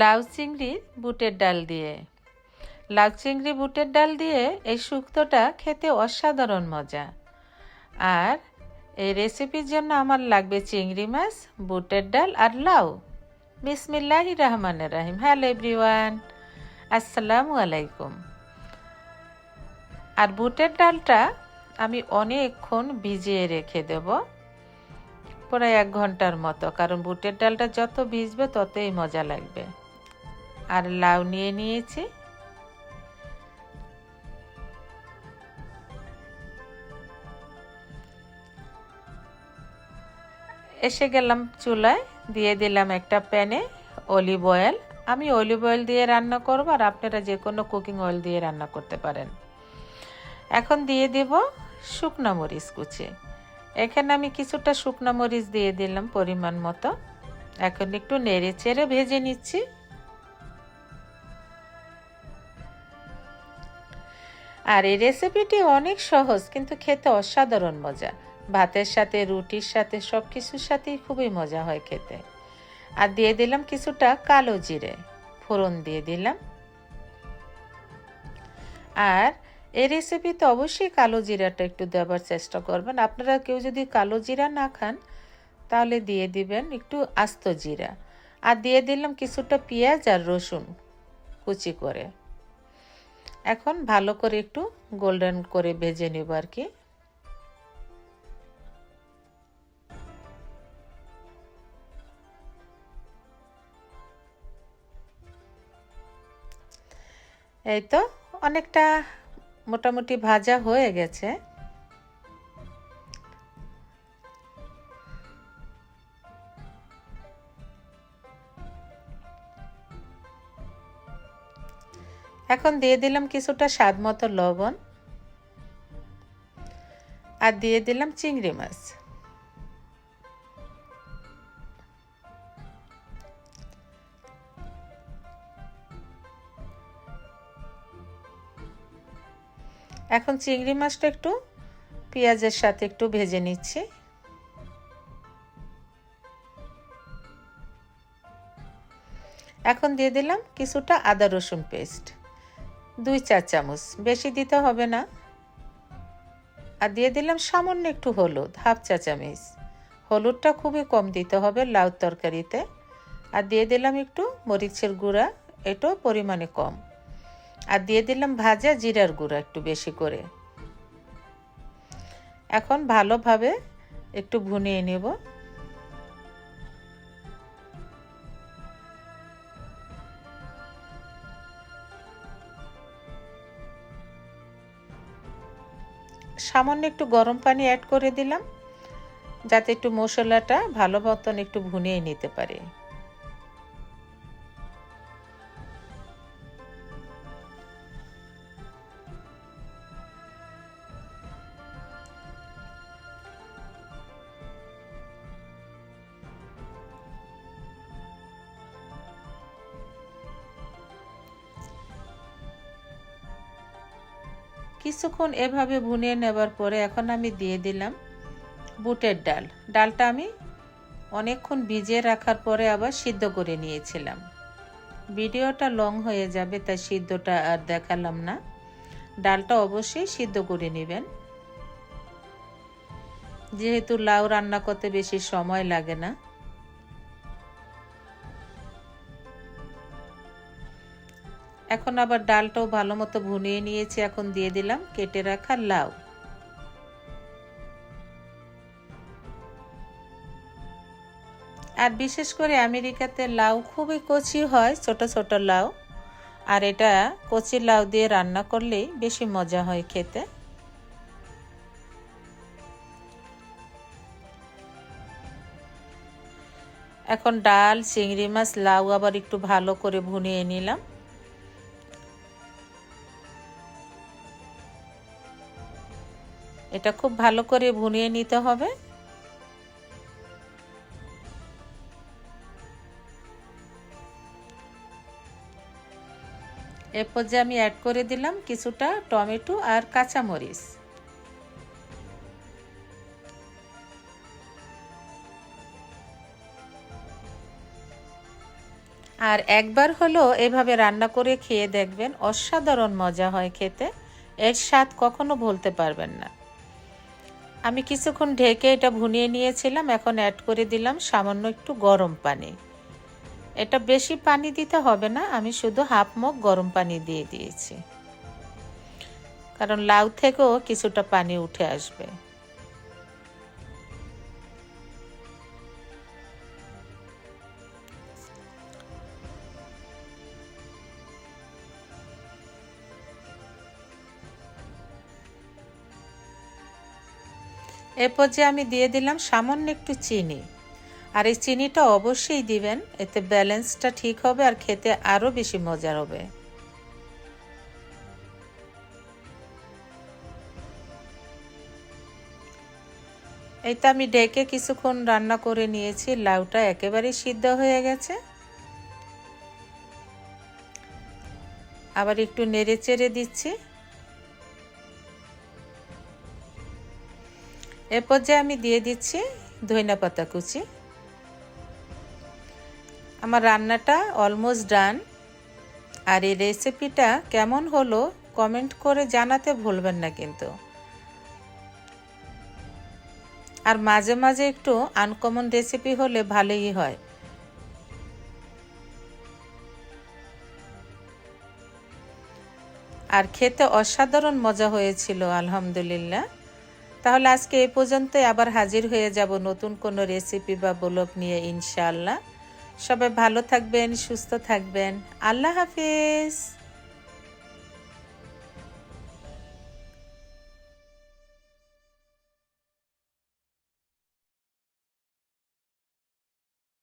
লাউ চিংড়ি, বুটের ডাল দিয়ে। লাউ চিংড়ি, বুটের ডাল দিয়ে এই শুক্তোটা খেতে অসাধারণ মজা। আর এই রেসিপির জন্য আমার লাগবে চিংড়ি মাছ, বুটের ডাল আর লাউ। বিসমিল্লাহি রহমানের রাহিম। হ্যালো এভরিওয়ান, আসসালামু আলাইকুম। আর বুটের ডালটা আমি অনেকক্ষণ ভিজিয়ে রেখে দেব, প্রায় এক ঘণ্টার মতো। কারণ বুটের ডালটা যত ভিজবে ততই মজা লাগবে। আর লাউ নিয়ে নিয়েছি। এসে গেলাম চুলায়, দিয়ে দিলাম একটা প্যানে অলিভ অয়েল। আমি অলিভ অয়েল দিয়ে রান্না করব আর আপনারা যে কোনো কুকিং অয়েল দিয়ে রান্না করতে পারেন। এখন দিয়ে দেব শুকনো মরিচ কুচি। এখানে আমি কিছুটা শুকনো মরিচ দিয়ে দিলাম পরিমাণ মতো। এখন একটু নেড়ে চেড়ে ভেজে নিচ্ছি। আর এই রেসিপিটি অনেক সহজ, কিন্তু খেতে অসাধারণ মজা। ভাতের সাথে, রুটির সাথে সব কিছুর সাথেই খুবই মজা হয় খেতে। আর দিয়ে দিলাম কিছুটা কালো জিরে। ফোড়ন দিয়ে দিলাম। আর এই রেসিপিতে অবশ্যই কালো জিরাটা একটু দেওয়ার চেষ্টা করবেন। আপনারা কেউ যদি কালো জিরা না খান, তাহলে দিয়ে দিবেন একটু আস্ত জিরা। আর দিয়ে দিলাম কিছুটা পেঁয়াজ আর রসুন কুচি করে। এখন ভালো করে একটু গোল্ডেন করে ভেজে নেব আর কি। এই তো অনেকটা মোটামুটি ভাজা হয়ে গেছে। এখন দিয়ে দিলাম কিছুটা স্বাদ মতো লবণ আর দিয়ে দিলাম চিংড়ি মাছ। এখন চিংড়ি মাছটা একটু পেঁয়াজের সাথে একটু ভেজে নিচ্ছি। এখন দিয়ে দিলাম কিছুটা আদা রসুন পেস্ট। দুই চার চামচ, বেশি দিতে হবে না। আর দিয়ে দিলাম সামান্য একটু হলুদ, হাফ চা চামচ। হলুদটা খুবই কম দিতে হবে লাউ তরকারিতে। আর দিয়ে দিলাম একটু মরিচের গুঁড়া, এটাও পরিমাণে কম। আর দিয়ে দিলাম ভাজা জিরার গুঁড়া একটু বেশি করে। এখন ভালোভাবে একটু ভুনিয়ে নেব। সামান্য একটু গরম পানি অ্যাড করে দিলাম, যাতে একটু মশলাটা ভালো মতন একটু ভুনিয়ে নিতে পারে। কিছুক্ষণ এভাবে ভুনিয়ে নেবার পরে এখন আমি দিয়ে দিলাম বুটের ডাল। ডালটা আমি অনেকক্ষণ ভিজিয়ে রাখার পরে আবার সিদ্ধ করে নিয়েছিলাম। ভিডিওটা লং হয়ে যাবে, তাই সিদ্ধটা আর দেখালাম না। ডালটা অবশ্যই সিদ্ধ করে নেবেন। যেহেতু লাউ রান্না করতে বেশি সময় লাগে না এখন আবার ডালটাও ভালো মতো ভুনিয়ে নিয়েছি, এখন দিয়ে দিলাম কেটে রাখা লাউ। আর বিশেষ করে আমেরিকাতে লাউ খুবই কচি হয়, ছোট ছোট লাউ। আর এটা কচি লাউ দিয়ে রান্না করলেই বেশি মজা হয় খেতে। এখন ডাল, চিংড়ি মাছ, লাউ আবার একটু ভালো করে ভুনিয়ে নিলাম। এটা খুব ভালো করে ভুনিয়ে নিতে হবে। এরপর যে আমি অ্যাড করে দিলাম কিছুটা টমেটো আর কাঁচামরিচ। আর একবার হলো এভাবে রান্না করে খেয়ে দেখবেন, অসাধারণ মজা হয় খেতে। এর স্বাদ কখনো ভুলতে পারবেন না। আমি কিছুক্ষণ ঢেকে এটা ভুনিয়ে নিয়েছিলাম, এখন অ্যাড করে দিলাম সামান্য একটু গরম পানি। এটা বেশি পানি দিতে হবে না, আমি শুধু হাফ মগ গরম পানি দিয়ে দিয়েছি। কারণ লাউ থেকেও কিছুটা পানি উঠে আসবে। এরপর যে আমি দিয়ে দিলাম সামান্য একটু চিনি। আর এই চিনিটা অবশ্যই দিবেন, এতে ব্যালেন্সটা ঠিক হবে আর খেতে আরও বেশি মজার হবে। এই তো আমি ডেকে কিছুক্ষণ রান্না করে নিয়েছি, লাউটা একেবারে সিদ্ধ হয়ে গেছে। আবার একটু নেড়ে চেড়ে দিচ্ছি। এ পর্যায়ে আমি দিয়ে দিচ্ছি ধইনা পাতা কুচি। আমার রান্নাটা অলমোস্ট ডান আর এই রেসিপিটা কেমন হলো কমেন্ট করে জানাতে ভুলবেন না কিন্তু। আর মাঝে মাঝে একটু আনকমন রেসিপি হলে ভালোই হয়। আর খেতে অসাধারণ মজা হয়েছিল, আলহামদুলিল্লাহ। তাহলে আজকে এই পর্যন্তই। আবার হাজির হয়ে যাব নতুন কোনো রেসিপি বা ব্লগ নিয়ে ইনশাআল্লাহ। সবাই ভালো থাকবেন, সুস্থ থাকবেন। আল্লাহ হাফিজ।